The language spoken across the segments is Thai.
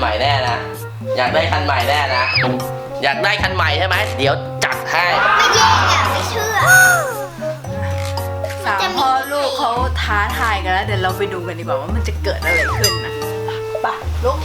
ใหม่แน่นะ อยากได้คันใหม่แน่นะ อยากได้คันใหม่ใช่ไหม เดี๋ยวจัดให้ ไม่แย่อะไม่เชื่อ สามพ่อลูกเขาท้าทายกันแล้ว เดี๋ยวเราไปดูกันดีกว่าว่ามันจะเกิดอะไรขึ้นนะไปลุก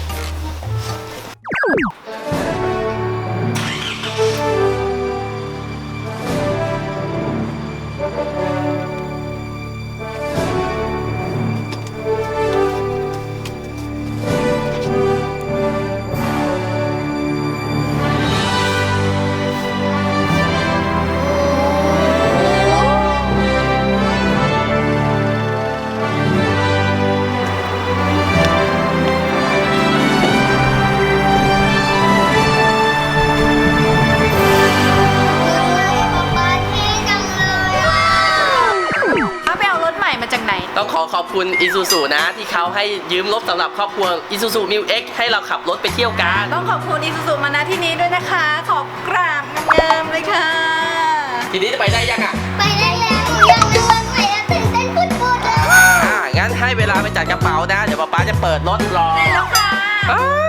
คุณอีซูซูนะ ที่เขาให้ยืมรถสำหรับครอบครัวอีซูซูมิวเอ็กให้เราขับรถไปเที่ยวกัน ต้องขอบคุณอีซูซูมาณที่นี้ด้วยนะคะ ขอบกราบงามๆเลยค่ะ ทีนี้จะไปได้ยังอะไปได้แล้วหนูยังนึกวันใหม่แล้วตื่นเต้นปุดๆเลยอ่างั้นให้เวลาไปจัดกระเป๋านะ เดี๋ยวป๊าป๊าจะเปิดรถรอได้แล้วค่ะอ้าว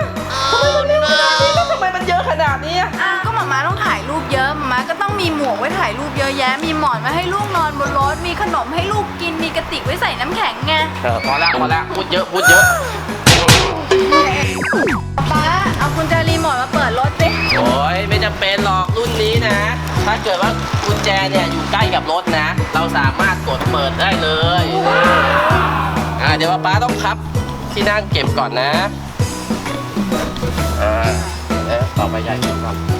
ทำไมมันเยอะขนาดนี้อะอ้าวก็หมาม้าต้องถ่ายรูปเยอะหมาม้า ก็ต้องมีหมวกไว้ถ่ายรูปเยอะแยะ มีหมอนมาให้ลูกนอนบนรถ มีขนมให้ลูกกิน มีกระติกไว้ใส่น้ำแข็งไงเออพอแล้วพอแล้วพูดเยอะพูดเยอะป้าเอากุญแจรีโมทมาเปิดรถสิโอ้ยไม่จำเป็นหรอกรุ่นนี้นะ ถ้าเกิดว่ากุญแจเนี่ยอยู่ใกล้กับรถนะ เราสามารถกดเปิดได้เลยอ่าเดี๋ยวป๊าป๊าต้องพับที่นั่งเก็บก่อนนะอ่าเอ๊ะต่อไปใหญ่ขึ้นก่อน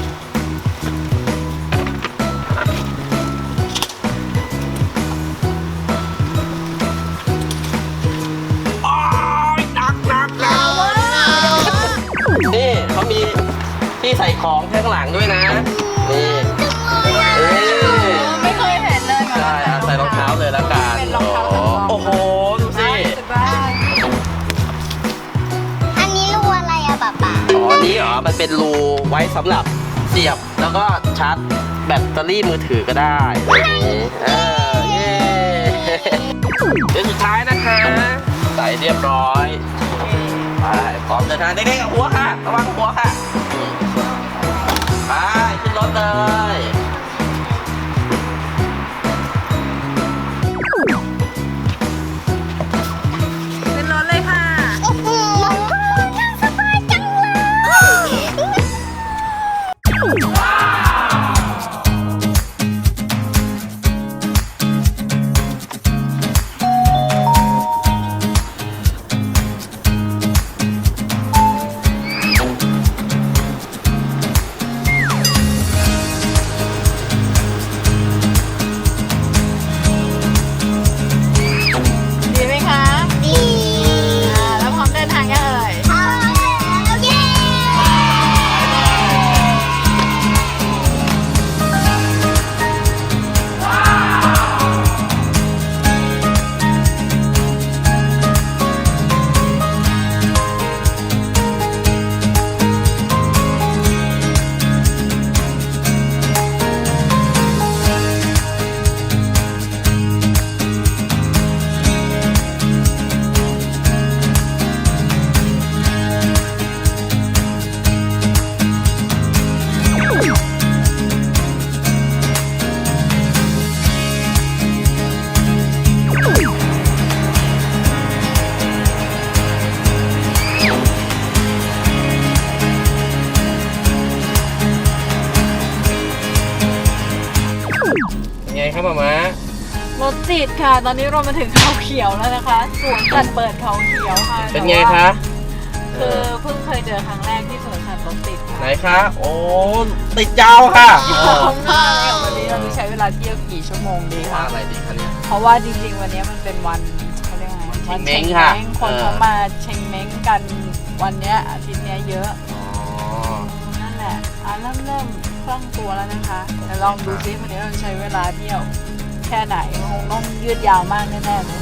ของข้างหลังด้วยนะ นี่เอ้ยไม่เคยเห็นเลยหมาใช่ม้าอะใส่รองเท้าเลยแล้วกันเป็นรองเท้าสำรองโอ้โห ดูสิรู้สึกว่าอันนี้รูอะไรอะป๊าป๊าอ๋อ นี่เหรอ มันเป็นรูไว้สำหรับเสียบแล้วก็ชาร์จแบตเตอรี่มือถือก็ได้แบบนี้เออเย้เดี๋ยวสุดท้ายนะคะ ใส่เรียบร้อย ไปพร้อมเดินทางเด็กๆกับหัวค่ะ ระวังหัวค่ะ ครับมามารถติดค่ะ ตอนนี้เรามาถึงเขาเขียวแล้วนะคะสวนสัตว์เปิดเขาเขียวค่ะเป็นไงคะคือเพิ่งเคยเจอครั้งแรกที่สวนสัตว์รถติดค่ะไหนคะโอ้ติดยาวค่ะขอบคุณมากเลยค่ะวันนี้เราจะใช้เวลาเที่ยวกี่ชั่วโมงดีว่าคะ อะไรดีคะเนี่ย เพราะว่าจริงๆ วันนี้มันเป็นวันเขาเรียกว่าไงวันเชงเม้งค่ะคนเออเขามาเชงเม้งกันวันเนี้ยอาทิตย์เนี้ยเยอะ อ๋อนั่นแหละอะเริ่มเริ่ม คล่องตัวแล้วนะคะเดี๋ยวลองดูซิวันนี้เราจะใช้เวลาเที่ยวแค่ไหนคงต้องยืดยาวมากแน่ๆเลย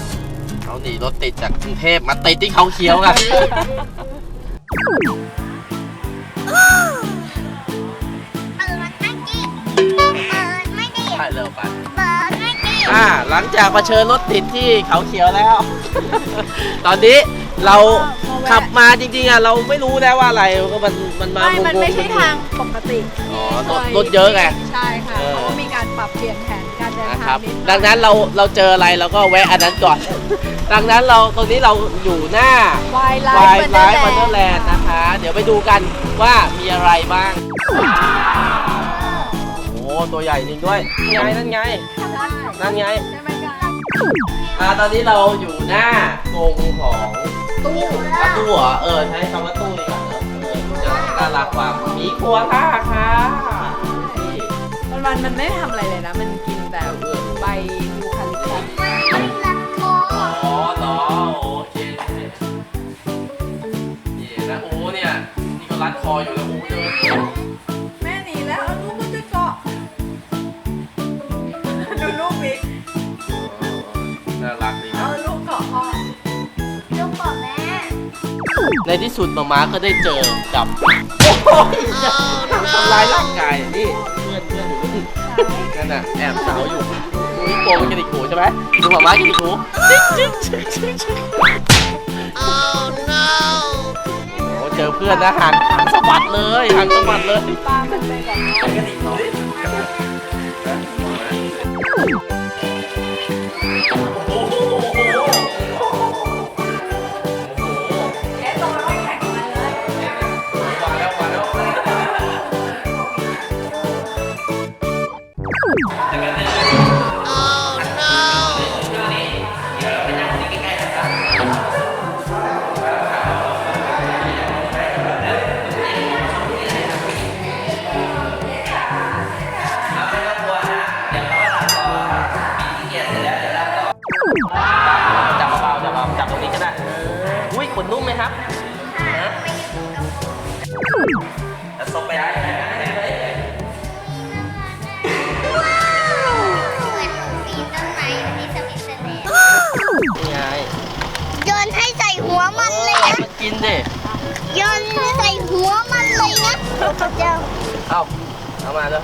เขาหนีรถติดจากกรุงเทพมาติดที่เขาเขียวกันเปิดไม่ดีเปิดไม่ดีเร็วไปเปิดให้กินอ่าหลังจากเผชิญรถติดที่เขาเขียวแล้ว ตอนนี้เรา ขับมาจริงๆอะเราไม่รู้นะว่าอะไรก็มันมันมาไม่วงๆมันไม่ใช่ทางปกติอ๋อที่รถครถเยอะไงใช่ค่ะเออ เขาก็มีการปรับเปลี่ยนแผนการเดินนะคทารังบ นิดหอย ดังนั้นเราเราเจออะไรเราก็แวะอันนั้นก่อน ดังนั้นเราตรงนี้เราอยู่หน้าวายไลวายฟ์ไลฟ์วันเดอร์แลนด์นะคะ เดี๋ยวไปดูกันว่ามีอะไรบ้าง โอ้ตัวใหญ่จริงด้วยนี่ไงนั่นไง นั่นไง ใช่ไหมคะอ่าตอนนี้เราอยู่หน้ากรงของ ตู้ประตูเหรอเออใช้คำว่าตู้ดีกว่าเนอะเออจะน่ารักกว่าหมีโคอาล่าค่ะนี่วันวันๆมันไม่ทำอะไรเลยนะ มันกินแต่ใบยูคาลิปตัสรักคออ๋อเหรอโอเคนี่นะโอ้เนี่ยนี่ก็รัดคออยู่แล้วโอ้เดิน แม่หนีแล้วเอาลูก ในที่สุดมาม้าก็ได้เจอกับโอ้ยทำลายร่างกายนี่เพื่อนเพื่อนอยู่นี่นั่นน่ะแอบสาวอยู่นี่โกงกินอีกหูใช่ไหมดูมาม้ากินอีกหูโอ้เจอเพื่อนนะห่างห่างสะบัดเลยห่างสะบัดเลยปลามันเป็นแบบนี้ จับเบาๆจับเบาๆจับตรงนี้ก็ได้ อุ้ยขนนุ่มไหมครับฮะจะส่งไปได้ กินดิโยนใส่หัวมันเลยนะพระเจ้าเอาเอามาเลย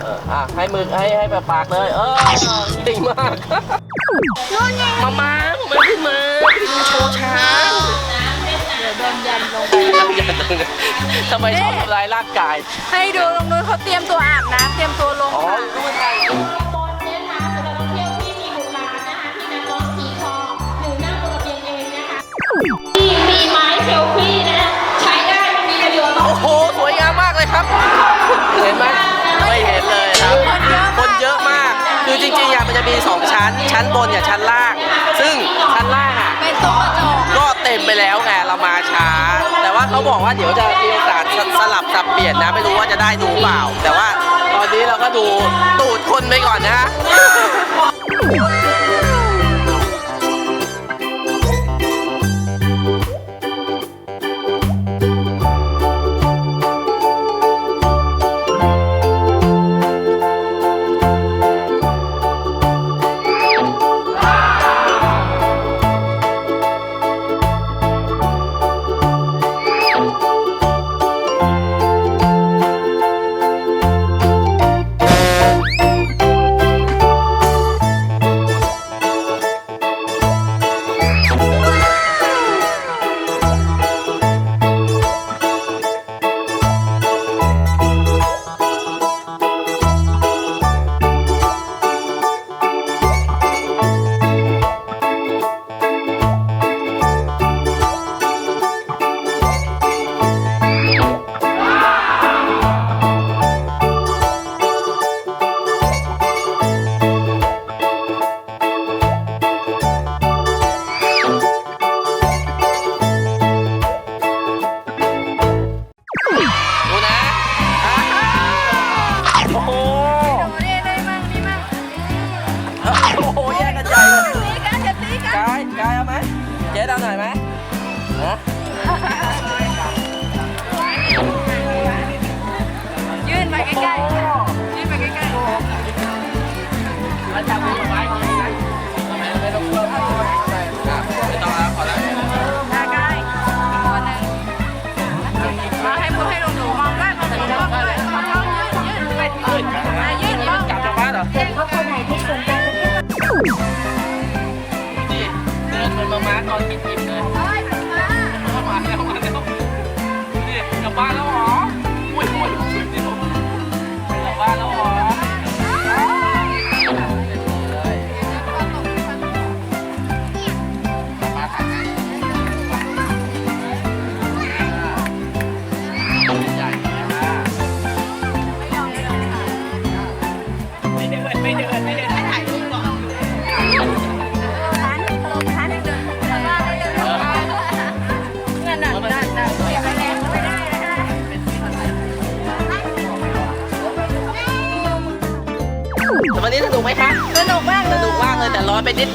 เอออะให้มือให้ให้แบบปากเลย เออเก่งมากนู่นไงมามาผมไม่ขึ้นมาขึ้นมาโชว์ช้างเดี๋ยวโดนยันลงอย่าตรงนี้ทำไมชอบทำลายร่างกาย ให้ดูตรงนู้นเขาเตรียมตัวอาบน้ำเตรียมตัวลงอ๋อค่ะรู้มันได้ คือจริงๆอะมันจะมี 2 ชั้น ชั้นบนกับชั้นล่าง ซึ่งชั้นล่างอะเป็นตัวกระจกก็เต็มไปแล้วไงเรามาช้า แต่ว่าเขาบอกว่าเดี๋ยวจะมีโอกาสสสลับสับเปลี่ยนนะ ไม่รู้ว่าจะได้ดูเปล่า แต่ว่าตอนนี้เราก็ดูตูดคนไปก่อนนะดู เหมือนมามาตอนกินอิ่มเลย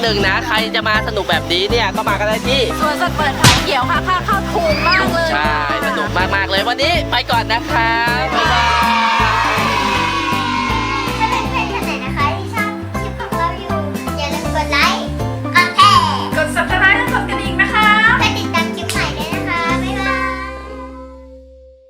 ร้อนไปนิดนึงนะ ใครจะมาสนุกแบบนี้เนี่ยก็มากันได้ที่ส่วนสัตว์เปิดเขาเขียวค่ะค่าเข้าถูกมากเลยใช่สนุกมากๆเลยวันนี้ไปก่อนนะคะบ๊ายบาย